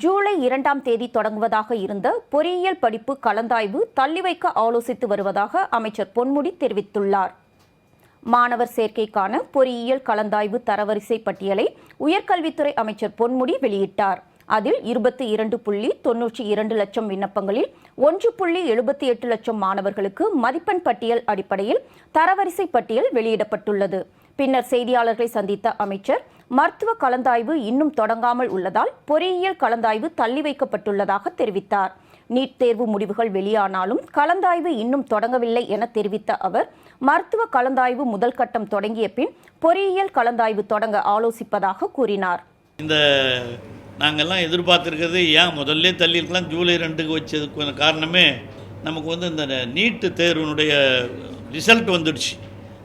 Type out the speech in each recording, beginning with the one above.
ஜூலை இரண்டாம் தேதி தொடங்குவதாக இருந்த பொறியியல் படிப்பு கலந்தாய்வு தள்ளி வைக்க ஆலோசித்து வருவதாக அமைச்சர் பொன்முடி தெரிவித்துள்ளார். மாணவர் சேர்க்கைக்கான பொறியியல் கலந்தாய்வு தரவரிசை பட்டியலை உயர்கல்வித்துறை அமைச்சர் பொன்முடி வெளியிட்டார். அதில் இருபத்தி இரண்டு புள்ளி தொன்னூற்றி இரண்டு லட்சம் விண்ணப்பங்களில் ஒன்று புள்ளி எழுபத்தி எட்டு லட்சம் மாணவர்களுக்கு மதிப்பெண் பட்டியல் அடிப்படையில் தரவரிசை பட்டியல் வெளியிடப்பட்டுள்ளது. பின்னர் செய்தியாளர்களை சந்தித்த அமைச்சர் மருத்துவ கலந்தாய்வு இன்னும் தொடங்காமல் உள்ளதால் பொறியியல் கலந்தாய்வு தள்ளி வைக்கப்பட்டுள்ளதாக தெரிவித்தார். நீட் தேர்வு முடிவுகள் வெளியானாலும் கலந்தாய்வு இன்னும் தொடங்கவில்லை என தெரிவித்த அவர் மருத்துவ கலந்தாய்வு முதல் கட்டம் தொடங்கிய பின் பொறியியல் கலந்தாய்வு தொடங்க ஆலோசிப்பதாக கூறினார். இந்த நாங்கள்லாம் எதிர்பார்த்துருக்கிறது ஏன் முதல்ல தள்ளியிருக்கலாம் ஜூலை ரெண்டுக்கு வச்சதுக்கு காரணமே நமக்கு வந்து இந்த நீட்டு தேர்வினுடைய ரிசல்ட் வந்துடுச்சு.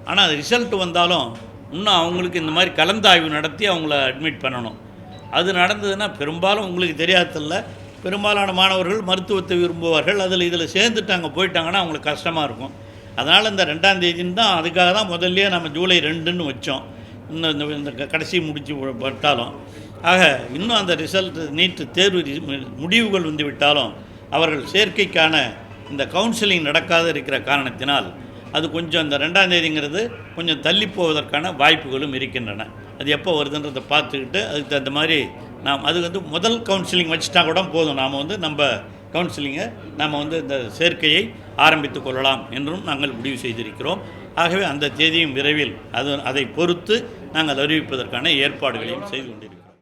ஆனால் அது ரிசல்ட் வந்தாலும் இன்னும் அவங்களுக்கு இந்த மாதிரி கலந்தாய்வு நடத்தி அவங்கள அட்மிட் பண்ணணும். அது நடந்ததுன்னா பெரும்பாலும் உங்களுக்கு தெரியாததில்ல. பெரும்பாலான மாணவர்கள் மருத்துவத்தை விரும்புவார்கள். அதில் இதில் சேர்ந்துட்டாங்க போயிட்டாங்கன்னா அவங்களுக்கு கஷ்டமாக இருக்கும். அதனால் இந்த ரெண்டாம் தேதின்னு தான் அதுக்காக தான் முதல்லையே நம்ம ஜூலை ரெண்டுன்னு வச்சோம். இன்னும் இந்த இந்த க- கடைசி முடிச்சு விட்டாலும் ஆக இன்னும் அந்த ரிசல்ட் நீட்டு தேர்வு முடிவுகள் வந்து விட்டாலும் அவர்கள் சேர்க்கைக்கான இந்த கவுன்சிலிங் நடக்காத இருக்கிற காரணத்தினால் அது கொஞ்சம் இந்த ரெண்டாம் தேதிங்கிறது கொஞ்சம் தள்ளி போவதற்கான வாய்ப்புகளும் இருக்கின்றன. அது எப்போ வருதுன்றதை பார்த்துக்கிட்டு அதுக்கு தகுந்த மாதிரி நாம் அது வந்து முதல் கவுன்சிலிங் வச்சுட்டா கூட போதும். நாம் வந்து நம்ம கவுன்சிலிங்கை நாம் வந்து இந்த சேர்க்கையை ஆரம்பித்து கொள்ளலாம் என்றும் நாங்கள் முடிவு செய்திருக்கிறோம். ஆகவே அந்த தேதியும் விரைவில் அது அதை பொறுத்து நாங்கள் அறிவிப்பதற்கான ஏற்பாடுகளையும் செய்து கொண்டிருக்கிறோம்.